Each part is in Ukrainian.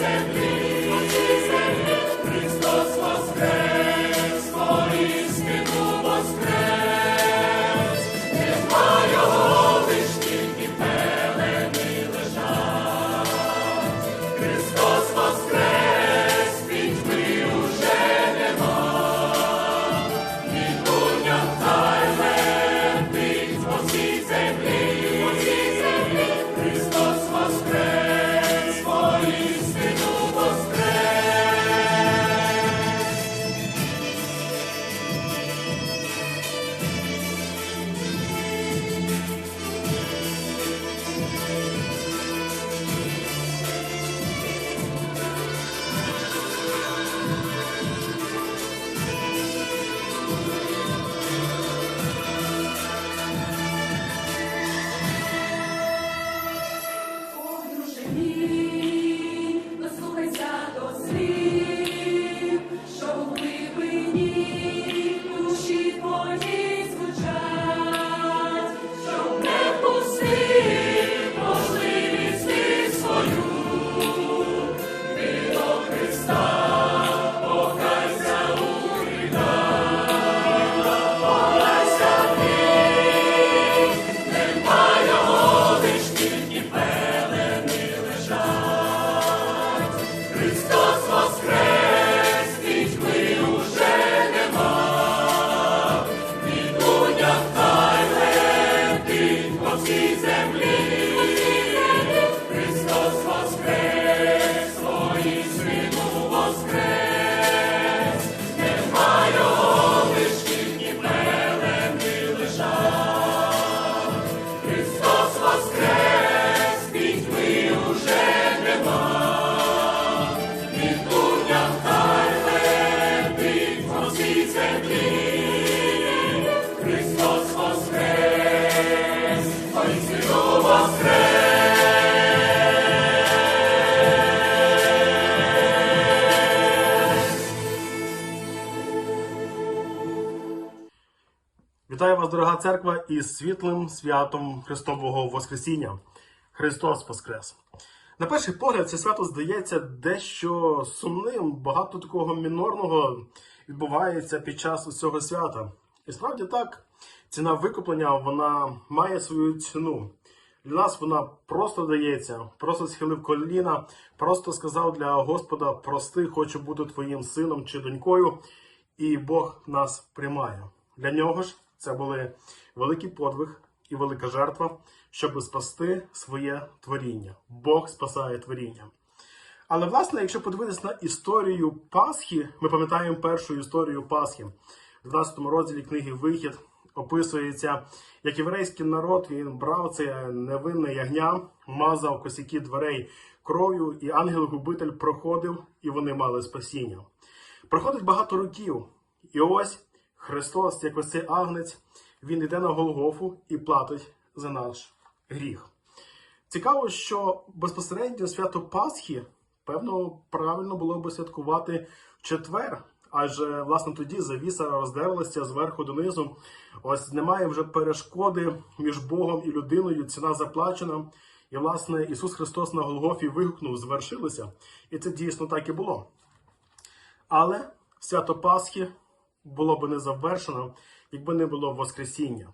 sempre. star. Вітаю вас, дорога церква, із світлим святом Христового Воскресіння. Христос Воскрес! На перший погляд, це свято здається дещо сумним. Багато такого мінорного відбувається під час цього свята. І справді так, ціна викуплення вона має свою ціну. Для нас вона просто дається, просто схилив коліна, просто сказав для Господа: прости, хочу бути твоїм сином чи донькою, і Бог нас приймає. Для нього ж це були великий подвиг і велика жертва, щоб спасти своє творіння. Бог спасає творіння. Але, власне, якщо подивитися на історію Пасхи, ми пам'ятаємо першу історію Пасхи. В 12 розділі книги Вихід описується, як єврейський народ він брав це невинне ягня, мазав косяки дверей кров'ю, і ангел-губитель проходив, і вони мали спасіння. Проходить багато років, і ось Христос, як ось цей агнець, він йде на Голгофу і платить за наш гріх. Цікаво, що безпосередньо свято Пасхи, певно, правильно було би святкувати четвер, адже власне тоді завіса роздерлася зверху донизу. Ось немає вже перешкоди між Богом і людиною, ціна заплачена. І, власне, Ісус Христос на Голгофі вигукнув, звершилося. І це дійсно так і було. Але свято Пасхи було б не завершено, якби не було Воскресіння.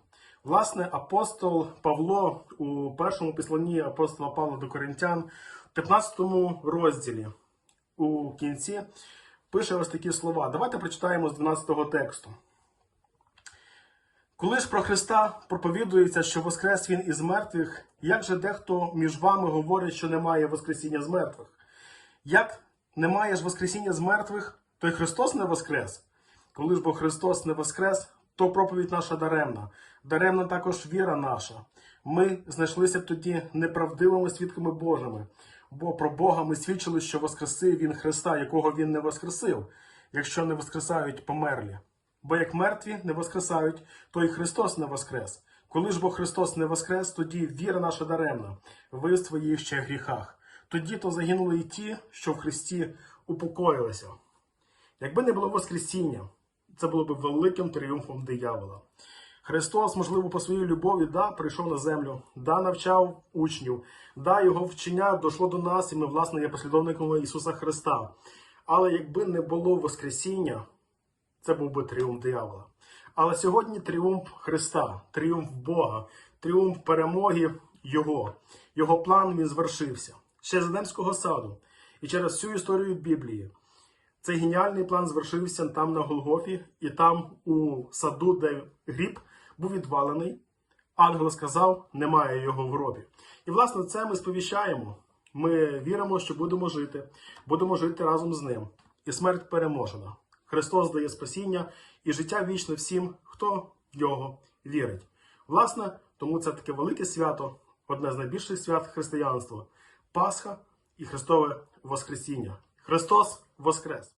Власне, апостол Павло у першому післанні апостола Павла до Коринтян, в 15 розділі у кінці, пише ось такі слова. Давайте прочитаємо з 12 тексту. Коли ж про Христа проповідується, що воскрес Він із мертвих, як же дехто між вами говорить, що немає Воскресіння з мертвих? Як немає ж Воскресіння з мертвих, то й Христос не воскрес? Коли ж бо Христос не воскрес, то проповідь наша даремна, даремна також віра наша. Ми знайшлися б тоді неправдивими свідками Божими, бо про Бога ми свідчили, що воскресив Він Христа, якого Він не воскресив, якщо не воскресають померлі. Бо як мертві не воскресають, то і Христос не воскрес. Коли ж бо Христос не воскрес, тоді віра наша даремна, ви в своїх ще гріхах. Тоді то загинули й ті, що в Христі упокоїлися. Якби не було Воскресіння, це було б великим тріумфом диявола. Христос, можливо, по своїй любові, да, прийшов на землю, да, навчав учнів, да, його вчення дійшло до нас, і ми, власне, є послідовниками Ісуса Христа. Але якби не було Воскресіння, це був би тріумф диявола. Але сьогодні тріумф Христа, тріумф Бога, тріумф перемоги Його. Його план він звершився ще з Едемського саду. І через всю історію Біблії цей геніальний план звершився там на Голгофі, і там у саду, де гріб був відвалений. Ангел сказав, немає його в гробі. І, власне, це ми сповіщаємо. Ми віримо, що будемо жити, будемо жити разом з ним. І смерть переможена. Христос дає спасіння і життя вічне всім, хто в нього вірить. Власне, тому це таке велике свято, одне з найбільших свят християнства Пасха і Христове Воскресіння. Христос Воскрес!